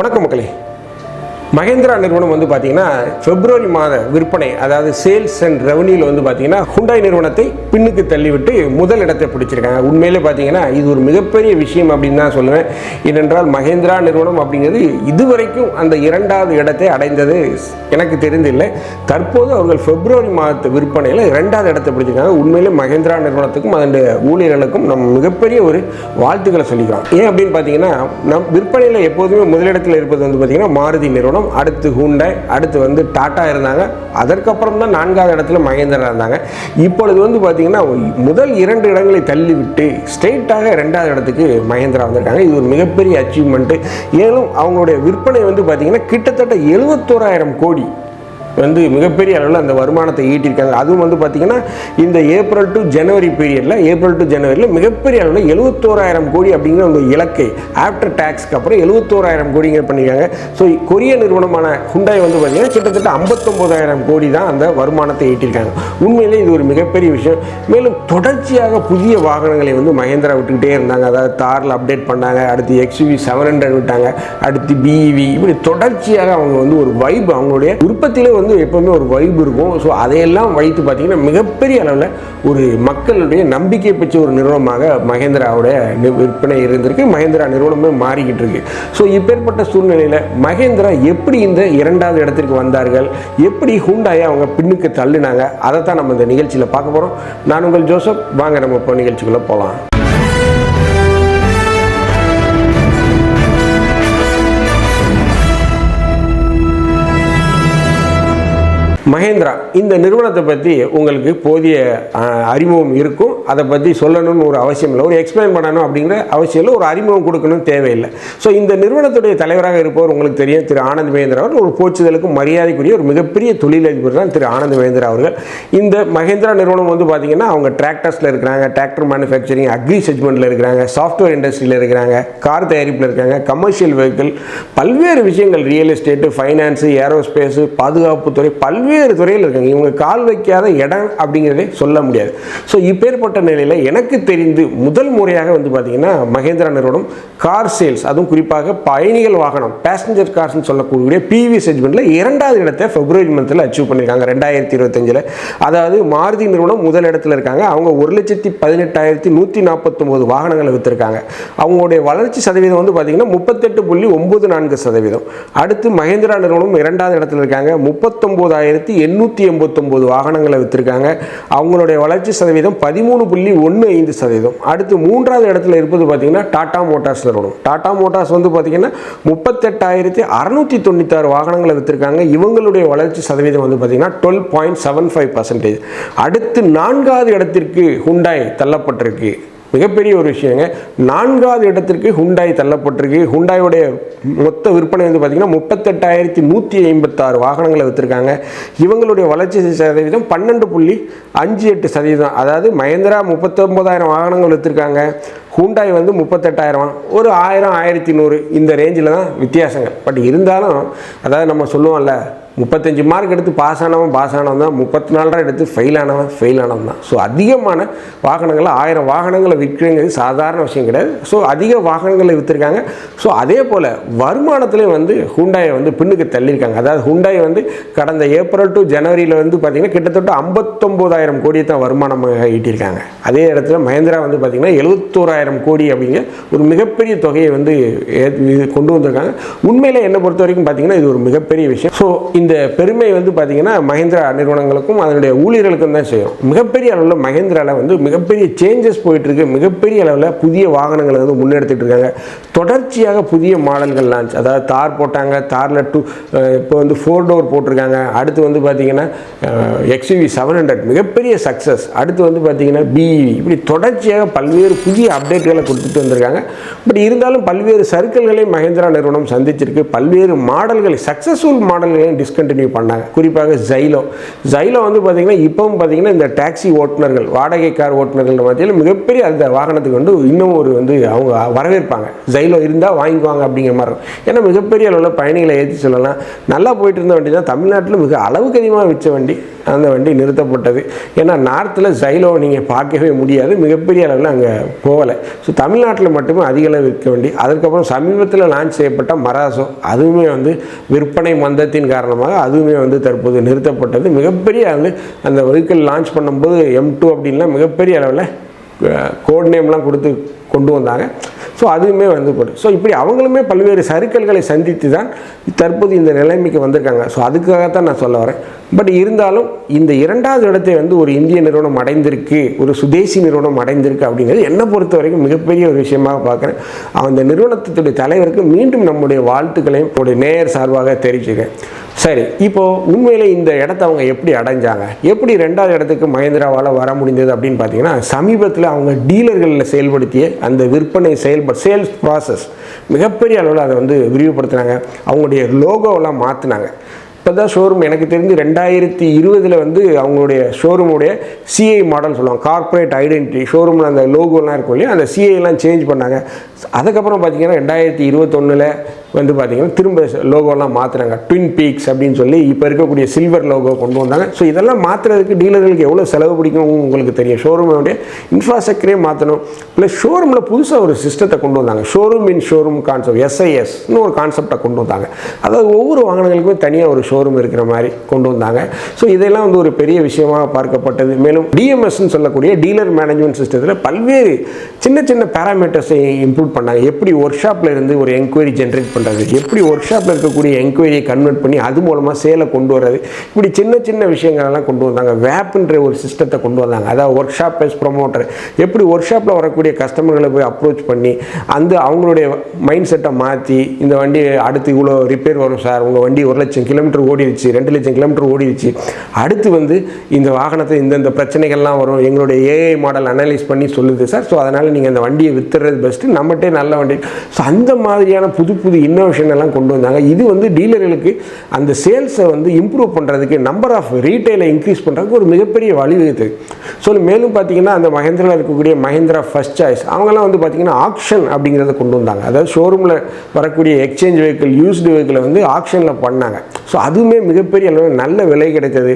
வணக்கம் மக்களே. மகேந்திரா நிறுவனம் வந்து பார்த்தீங்கன்னா பிப்ரவரி மாத விற்பனை அதாவது சேல்ஸ் அண்ட் ரெவன்யூவில் வந்து பார்த்தீங்கன்னா ஹுண்டாய் நிறுவனத்தை பின்னுக்கு தள்ளிவிட்டு முதல் இடத்தை பிடிச்சிருக்காங்க. உண்மையிலே பார்த்தீங்கன்னா இது ஒரு மிகப்பெரிய விஷயம் அப்படின்னு தான் சொல்லுவேன். ஏனென்றால் மகேந்திரா நிறுவனம் அப்படிங்கிறது இதுவரைக்கும் அந்த இரண்டாவது இடத்தை அடைந்தது எனக்கு தெரிந்தில்லை. தற்போது அவர்கள் பிப்ரவரி மாதத்து விற்பனையில் இரண்டாவது இடத்தை பிடிச்சிருக்காங்க. உண்மையிலே மகேந்திரா நிறுவனத்துக்கும் அதனுடைய ஊழியர்களுக்கும் நம்ம மிகப்பெரிய ஒரு வாழ்த்துக்களை சொல்லிக்கிறோம். ஏன் அப்படின்னு பார்த்தீங்கன்னா நம் விற்பனையில் எப்போதுமே முதலிடத்தில் இருப்பது வந்து பார்த்தீங்கன்னா மாருதி நிறுவனம். அடுத்து ஹூண்டாய் அடுத்து வந்து டாடா இருந்தாங்க. அதற்கப்புறம் தான் நான்காவது இடத்துல மகேந்திரா இருந்தாங்க. இப்பொழுது வந்து பார்த்தீங்கன்னா முதல் இரண்டு இடங்களை தள்ளிவிட்டு ஸ்ட்ரெயிட்டாக ரெண்டாவது இடத்துக்கு மகேந்திரா வந்திருக்காங்க. இது ஒரு மிகப்பெரிய அச்சீவ்மெண்ட்டு மேலும் அவங்களுடைய விற்பனை வந்து பார்த்தீங்கன்னா கிட்டத்தட்ட எழுபத்தோராயிரம் கோடி வந்து மிகப்பெரிய அளவில் அந்த வருமானத்தை ஈட்டியிருக்காங்க. அதுவும் வந்து பார்த்திங்கன்னா இந்த ஏப்ரல் டு ஜனவரி பீரியடில் ஏப்ரல் டு ஜனவரியில் மிகப்பெரிய அளவில் எழுபத்தோராயிரம் கோடி அப்படிங்கிற அந்த இலக்கை ஆஃப்டர் டேக்ஸ்க்கு அப்புறம் எழுபத்தோராயிரம் கோடிங்க பண்ணியிருக்காங்க. ஸோ கொரிய நிறுவனமான ஹுண்டாய் வந்து பார்த்திங்கன்னா கிட்டத்தட்ட ஐம்பத்தொம்போதாயிரம் கோடி தான் அந்த வருமானத்தை ஈட்டியிருக்காங்க. உண்மையிலே இது ஒரு மிகப்பெரிய விஷயம். மேலும் தொடர்ச்சியாக புதிய வாகனங்களை வந்து மகேந்திரா விட்டுக்கிட்டே இருந்தாங்க. அதாவது தாரில் அப்டேட் பண்ணாங்க அடுத்து எக்ஸ்யூவி செவன் ஹண்ட்ரட் விட்டாங்க அடுத்து பிஇவி இப்படி தொடர்ச்சியாக அவங்க வந்து ஒரு வைப் அவங்களுடைய உற்பத்தியிலே வந்து எப்போவுமே ஒரு வைப் இருக்கும். ஸோ அதையெல்லாம் வைத்து பார்த்தீங்கன்னா மிகப்பெரிய அளவில் ஒரு மக்களுடைய நம்பிக்கை பெற்ற ஒரு நிறுவனமாக மகேந்திராவுடைய விற்பனை இருந்திருக்கு. மகேந்திரா நிறுவனமே மாறிக்கிட்டு இருக்கு. ஸோ இப்பேற்பட்ட சூழ்நிலையில் மகேந்திரா எப்படி இந்த இரண்டாவது இடத்திற்கு வந்தார்கள்? எப்படி ஹூண்டாயை அவங்க பின்னுக்கு தள்ளினாங்க? அதை தான் நம்ம இந்த நிகழ்ச்சியில் பார்க்க போகிறோம் நான் உங்கள் ஜோசப். வாங்க நம்ம இப்போ நிகழ்ச்சிக்குள்ளே போகலாம். மகேந்திரா இந்த நிறுவனத்தை பற்றி உங்களுக்கு போதிய அறிமுகம் இருக்கும். அதை பற்றி சொல்லணும்னு ஒரு அவசியம் இல்லை. ஒரு எக்ஸ்பிளைன் பண்ணணும் அப்படிங்கிற அவசியம் இல்லை. ஒரு அறிமுகம் கொடுக்கணும் தேவையில்லை. ஸோ இந்த நிறுவனத்துடைய தலைவராக இருப்பவர் உங்களுக்கு தெரியும். திரு ஆனந்த் மகேந்திரா அவர் ஒரு போச்சுதலுக்கு மரியாதைக்குரிய ஒரு மிகப்பெரிய தொழிலதிபர் தான் திரு ஆனந்த் மகேந்திரா அவர்கள். இந்த மகேந்திரா நிறுவனம் வந்து பார்த்தீங்கன்னா அவங்க டிராக்டர்ஸில் இருக்கிறாங்க டிராக்டர் மேனுஃபேக்சரிங் அக்ரி செக்மெண்ட்டில் இருக்கிறாங்க சாஃப்ட்வேர் இண்டஸ்ட்ரியில் இருக்கிறாங்க கார் தயாரிப்பில் இருக்காங்க கமர்ஷியல் வெஹிக்கிள் பல்வேறு விஷயங்கள் ரியல் எஸ்டேட்டு ஃபைனான்ஸு ஏரோஸ்பேஸு பாதுகாப்புத்துறை பல்வேறு துறையில் இருக்காங்க. இவங்க கால் வைக்காத இடம் அப்படிங்கிறதே சொல்ல முடியாது. ஸோ இப்பேற்பட்ட நிலையில் எனக்கு தெரிந்து முதல் முறையாக வந்து பார்த்தீங்கன்னா மகேந்திரா நிறுவனம் கார் சேல்ஸ் அதுவும் குறிப்பாக பயணிகள் வாகனம் பேசஞ்சர் கார்ஸ்னு சொல்லக்கூடிய பிவி செக்மெண்ட்டில் இரண்டாவது இடத்தை பிப்ரவரி மந்தில் அச்சீவ் பண்ணியிருக்காங்க ரெண்டாயிரத்தி இருபத்தஞ்சில். அதாவது மாருதி நிறுவனம் முதல் இடத்துல இருக்காங்க. அவங்க ஒரு லட்சத்தி பதினெட்டாயிரத்தி நூற்றி நாற்பத்தொம்போது வாகனங்களை விற்றுருக்காங்க அவங்களுடைய வளர்ச்சி சதவீதம் வந்து பார்த்தீங்கன்னா முப்பத்தெட்டு புள்ளி ஒம்பது நான்கு சதவீதம். அடுத்து மகேந்திரா நிறுவனம் இரண்டாவது இடத்துல இருக்காங்க முப்பத்தொம்போதாயிரத்தி எண்ணூற்றி எண்பத்தொம்போது வாகனங்களை விற்றுருக்காங்க அவங்களுடைய வளர்ச்சி சதவீதம் பதிமூணு புள்ளி ஒன்று ஐந்து சதவீதம். அடுத்து மூன்றாவது இடத்துல இருப்பது பார்த்திங்கன்னா டாடா மோட்டார்ஸ் நிறுவனம். டாடா மோட்டார்ஸ் வந்து பார்த்தீங்கன்னா முப்பத்தெட்டாயிரத்தி அறநூற்றி தொண்ணூத்தாறு வாகனங்களை விற்றுருக்காங்க இவங்களுடைய வளர்ச்சி சதவீதம் வந்து பார்த்தீங்கன்னா twelve point seven five percentage. அடுத்து நான்காவது இடத்திற்கு ஹுண்டாய் தள்ளப்பட்டிருக்கு. மிகப்பெரிய ஒரு விஷயங்க. நான்காவது இடத்திற்கு ஹுண்டாய் தள்ளப்பட்டிருக்கு. ஹுண்டாயோடைய மொத்த விற்பனை வந்து பார்த்தீங்கன்னா முப்பத்தெட்டாயிரத்தி நூற்றி ஐம்பத்தாறு வாகனங்களை விற்றுருக்காங்க இவங்களுடைய வளர்ச்சி சதவீதம் பன்னெண்டு புள்ளி அஞ்சு எட்டு சதவீதம். அதாவது மஹேந்திரா முப்பத்தொம்போதாயிரம் வாகனங்கள் விற்றுருக்காங்க ஹூண்டாய் வந்து முப்பத்தெட்டாயிரம். ஒரு ஆயிரம் ஆயிரத்தி நூறு இந்த ரேஞ்சில் தான் வித்தியாசங்கள் பட் இருந்தாலும் அதாவது நம்ம சொல்லுவோம்ல முப்பத்தஞ்சு மார்க் எடுத்து பாஸ் ஆனவன் பாஸ் ஆனவன் தான் முப்பத்தி நாலு ரூபா எடுத்து ஃபெயில் ஆனவன் ஃபெயில் ஆனவன் தான் ஸோ அதிகமான வாகனங்களை ஆயிரம் வாகனங்களை விற்கிறங்கிறது சாதாரண விஷயம் கிடையாது. ஸோ அதிக வாகனங்களை விற்றுருக்காங்க ஸோ அதே போல் வருமானத்துலேயும் வந்து ஹுண்டாயை வந்து பின்னுக்கு தள்ளியிருக்காங்க. அதாவது ஹுண்டாய் வந்து கடந்த ஏப்ரல் டு ஜனவரியில் வந்து பார்த்திங்கன்னா கிட்டத்தட்ட ஐம்பத்தொம்போதாயிரம் கோடியை தான் வருமானம் ஈட்டியிருக்காங்க. அதே இடத்துல மஹேந்திரா வந்து பார்த்திங்கன்னா எழுபத்தோராயிரம் கோடி அப்படிங்கிற ஒரு மிகப்பெரிய தொகையை வந்து கொண்டு வந்திருக்காங்க. உண்மையில் என்னை பொறுத்த வரைக்கும் பார்த்தீங்கன்னா இது ஒரு மிகப்பெரிய விஷயம். ஸோ இந்த பெருமை வந்து பார்த்தீங்கன்னா மஹேந்திரா நிறுவனங்களுக்கும் அதனுடைய ஊழியர்களுக்கும் தான் செய்யும். மிகப்பெரிய அளவில் மஹேந்திராவில் வந்து மிகப்பெரிய சேஞ்சஸ் போயிட்டுருக்கு. மிகப்பெரிய அளவில் புதிய வாகனங்களை வந்து முன்னெடுத்துட்டு இருக்காங்க. தொடர்ச்சியாக புதிய மாடல்கள் லான்ச் அதாவது தார் போட்டாங்க. தாரில் டூ இப்போ வந்து ஃபோர் டோர் போட்டிருக்காங்க. அடுத்து வந்து பார்த்திங்கன்னா எக்ஸ்யூவி செவன் ஹண்ட்ரட் மிகப்பெரிய சக்ஸஸ் அடுத்து வந்து பார்த்திங்கன்னா பிஇவி இப்படி தொடர்ச்சியாக பல்வேறு புதிய அப்டேட்களை கொடுத்துட்டு வந்திருக்காங்க. பட் இருந்தாலும் பல்வேறு சர்க்கிள்களையும் மஹேந்திரா நிறுவனம் சந்திச்சிருக்கு. பல்வேறு மாடல்களை சக்ஸஸ்ஃபுல் மாடல்களையும் டிஸ்கண்டினியூ பண்ணாங்க. குறிப்பாக ஜைலோ ஜைலோ வந்து பார்த்திங்கன்னா இப்போவும் பார்த்திங்கன்னா இந்த டாக்ஸி ஓட்டுநர்கள் வாடகை கார் ஓட்டுநர்கள் மத்தியில் மிகப்பெரிய அந்த வாகனத்துக்கு வந்து இன்னும் ஒரு வந்து அவங்க வரவேற்பாங்க. ஜைலோ இருந்தால் வாங்கிக்குவாங்க அப்படிங்கிற மாதிரி இருக்கும். ஏன்னா மிகப்பெரிய அளவில் பயணிகளை ஏற்றி சொல்லலாம். நல்லா போயிட்டு இருந்த வண்டி தான் தமிழ்நாட்டில் மிக அளவுக்கு அதிகமாக வச்ச வண்டி. அந்த வண்டி நிறுத்தப்பட்டது. ஏன்னா நார்த்தில் ஜைலோ நீங்கள் பார்க்கவே முடியாது. மிகப்பெரிய அளவில் அங்கே போகலை. ஸோ தமிழ்நாட்டில் மட்டுமே அதிக அளவு விற்க வண்டி. அதற்கப்புறம் சமீபத்தில் லான்ச் செய்யப்பட்ட மராசோ அதுவுமே வந்து விற்பனை மந்தத்தின் காரணமாக அதுவுமே வந்து தற்போது நிறுத்தப்பட்டது. மிகப்பெரிய அளவு அந்த வெஹிக்கிள் லான்ச் பண்ணும்போது எம் டூ அப்படின்லாம் மிகப்பெரிய அளவில் கோட் நேம்லாம் கொடுத்து கொண்டு வந்தாங்க. ஸோ அதுவுமே வந்து போடு ஸோ இப்படி அவங்களுமே பல்வேறு சறுக்கல்களை சந்தித்து தான் தற்போது இந்த நிலைமைக்கு வந்திருக்காங்க. ஸோ அதுக்காகத்தான் நான் சொல்ல வரேன். பட் இருந்தாலும் இந்த இரண்டாவது இடத்தை வந்து ஒரு இந்திய நிறுவனம் அடைந்திருக்கு ஒரு சுதேசி நிறுவனம் அடைந்திருக்கு அப்படிங்கிறது என்னை பொறுத்த வரைக்கும் மிகப்பெரிய ஒரு விஷயமாக பார்க்குறேன். அந்த நிறுவனத்துடைய தலைவருக்கு மீண்டும் நம்முடைய வாழ்த்துக்களையும் ஒரு நேயர் சார்பாக தெரிவிச்சுக்கிறேன். சரி இப்போது உண்மையில் இந்த இடத்த அவங்க எப்படி அடைஞ்சாங்க? எப்படி ரெண்டாவது இடத்துக்கு மகேந்திராவால் வர முடிந்தது அப்படின்னு பார்த்தீங்கன்னா சமீபத்தில் அவங்க டீலர்களில் செயல்படுத்திய அந்த விற்பனை செயல்ப சேல்ஸ் ப்ராசஸ் மிகப்பெரிய அளவில் அதை வந்து விரிவுபடுத்தினாங்க. அவங்களுடைய லோகோவெல்லாம் மாற்றினாங்க இப்போ தான் ஷோரூம் எனக்கு தெரிஞ்சு ரெண்டாயிரத்தி இருபதில் வந்து அவங்களுடைய ஷோரூமுடைய சிஐ மாடல் சொல்லுவாங்க. கார்ப்பரேட் ஐடென்டிட்டி ஷோரூமில் அந்த லோகோலாம் இருக்கும் இல்லையா? அந்த சிஐலாம் சேஞ்ச் பண்ணாங்க. அதுக்கப்புறம் பார்த்தீங்கன்னா ரெண்டாயிரத்தி இருபத்தொன்னில் வந்து பார்த்தீங்கன்னா திரும்ப லோகோலாம் மாற்றுறாங்க ட்வின் பீக்ஸ் அப்படின்னு சொல்லி இப்போ இருக்கக்கூடிய சில்வர் லோகோ கொண்டு வந்தாங்க. ஸோ இதெல்லாம் மாற்றுறதுக்கு டீலர்களுக்கு எவ்வளோ செலவு பிடிக்கும் உங்களுக்கு தெரியும். ஷோரூமோடைய இன்ஃப்ராஸ்ட்ரக்சரே மாற்றணும் ப்ளஸ் ஷோரூமில் புதுசாக ஒரு சிஸ்டத்தை கொண்டு வந்தாங்க. ஷோரூம் இன் ஷோரூம் கான்செப்ட் எஸ்ஐஎஸ்னு ஒரு கான்செப்டை கொண்டு வந்தாங்க. அதாவது ஒவ்வொரு வாகனங்களுக்குமே தனியாக ஒரு ஷோரூம் இருக்கிற மாதிரி கொண்டு வந்தாங்க. ஸோ இதெல்லாம் வந்து ஒரு பெரிய விஷயமாக பார்க்கப்பட்டது. மேலும் டிஎம்எஸ்ன்னு சொல்லக்கூடிய டீலர் மேனேஜ்மெண்ட் சிஸ்டத்தில் பல்வேறு சின்ன சின்ன பேராமீட்டர்ஸை இம்ப்ரூவ் பண்ணாங்க. எப்படி ஒர்க் ஷாப்பில் இருந்து ஒரு என்கொயரி ஜென்ரேட் பண்ணுறது எப்படி ஒர்க் ஷாப்பில் இருக்கக்கூடிய என்கொயரியை கன்வெர்ட் பண்ணி அது மூலமாக சேலை கொண்டு வர்றது? இப்படி சின்ன சின்ன விஷயங்களெல்லாம் கொண்டு வந்தாங்க. வேப்ன்ற ஒரு சிஸ்டத்தை கொண்டு வந்தாங்க. அதாவது ஒர்க் ஷாப் பேஸ் ப்ரொமோட்டர் எப்படி ஒர்க் ஷாப்பில் வரக்கூடிய கஸ்டமர்களை போய் அப்ரோச் பண்ணி அந்த அவங்களுடைய மைண்ட் செட்டை மாற்றி இந்த வண்டி அடுத்து இவ்வளோ ரிப்பேர் வரும் சார் உங்கள் வண்டி ஒரு லட்சம் கிலோமீட்டர் ஓடிடுச்சு ரெண்டு லட்சம் கிலோமீட்டர் ஓடிடுச்சு. அடுத்து வந்து இந்த வாகனத்தை இந்தந்த பிரச்சனைகள்லாம் வரும். எங்களுடைய ஏஐ மாடல் அனலைஸ் பண்ணி சொல்லுது சார் ஸோ அதனால் நீங்கள் அந்த வண்டியை வித்துறது பெஸ்ட்டு நம்மகிட்டே நல்ல வண்டி. ஸோ அந்த மாதிரியான புது புது இன்னோவேஷன் எல்லாம் கொண்டு வந்தாங்க. இது வந்து டீலர்களுக்கு அந்த சேல்ஸை வந்து இம்ப்ரூவ் பண்ணுறதுக்கு நம்பர் ஆஃப் ரீட்டைலை இன்க்ரீஸ் பண்ணுறதுக்கு ஒரு மிகப்பெரிய வழிவகுத்து ஸோ மேலும் பார்த்தீங்கன்னா அந்த மஹேந்திராவில் இருக்கக்கூடிய மஹேந்திரா ஃபஸ்ட் சாய்ஸ் அவங்கெல்லாம் வந்து பார்த்தீங்கன்னா ஆக்ஷன் அப்படிங்கிறத கொண்டு வந்தாங்க. அதாவது ஷோரூமில் வரக்கூடிய எக்ஸ்சேஞ்ச் வெஹிக்கிள் யூஸ்டு வெஹிக்கிளை வந்து ஆக்ஷனில் பண்ணாங்க. ஸோ அதுவுமே மிகப்பெரிய அளவில் நல்ல விலை கிடைத்தது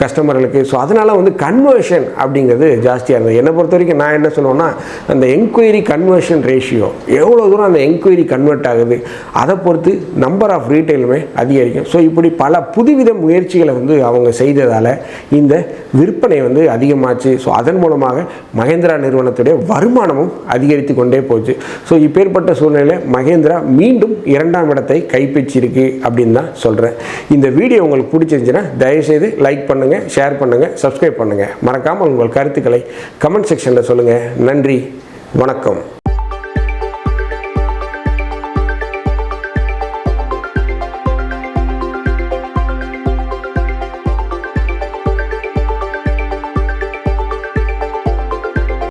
கஸ்டமர்களுக்கு. ஸோ அதனால் வந்து கன்வர்ஷன் அப்படிங்கிறது ஜாஸ்தியாக இருந்தது. என்னை பொறுத்த வரைக்கும் நான் என்ன சொல்லுவேன்னா அந்த என்கொயரி கன்வர்ஷன் ரேஷியோ எவ்வளோ தூரம் அந்த என்கொயரி கன்வெர்ட் ஆகுது அதை பொறுத்து நம்பர் ஆஃப் ரீட்டைலுமே அதிகரிக்கும். ஸோ இப்படி பல புதுவித முயற்சிகளை வந்து அவங்க செய்ததால் இந்த விற்பனை வந்து அதிகமாச்சு. ஸோ அதன் மூலமாக மகேந்திரா நிறுவனத்துடைய வருமானமும் அதிகரித்து கொண்டே போச்சு. ஸோ இப்பேற்பட்ட சூழ்நிலையில் மகேந்திரா மீண்டும் இரண்டாம் இடத்தை கைப்பற்றியிருக்கு அப்படின்னு தான் சொல்கிறேன் இந்த வீடியோ உங்களுக்கு பிடிச்சிருந்துச்சுன்னா தயவுசெய்து லைக் பண்ணுங்கள் ஷேர் பண்ணுங்கள் சப்ஸ்கிரைப் பண்ணுங்கள் மறக்காமல் உங்கள் கருத்துக்களை கமெண்ட் செக்ஷனில் சொல்லுங்கள் நன்றி வணக்கம்.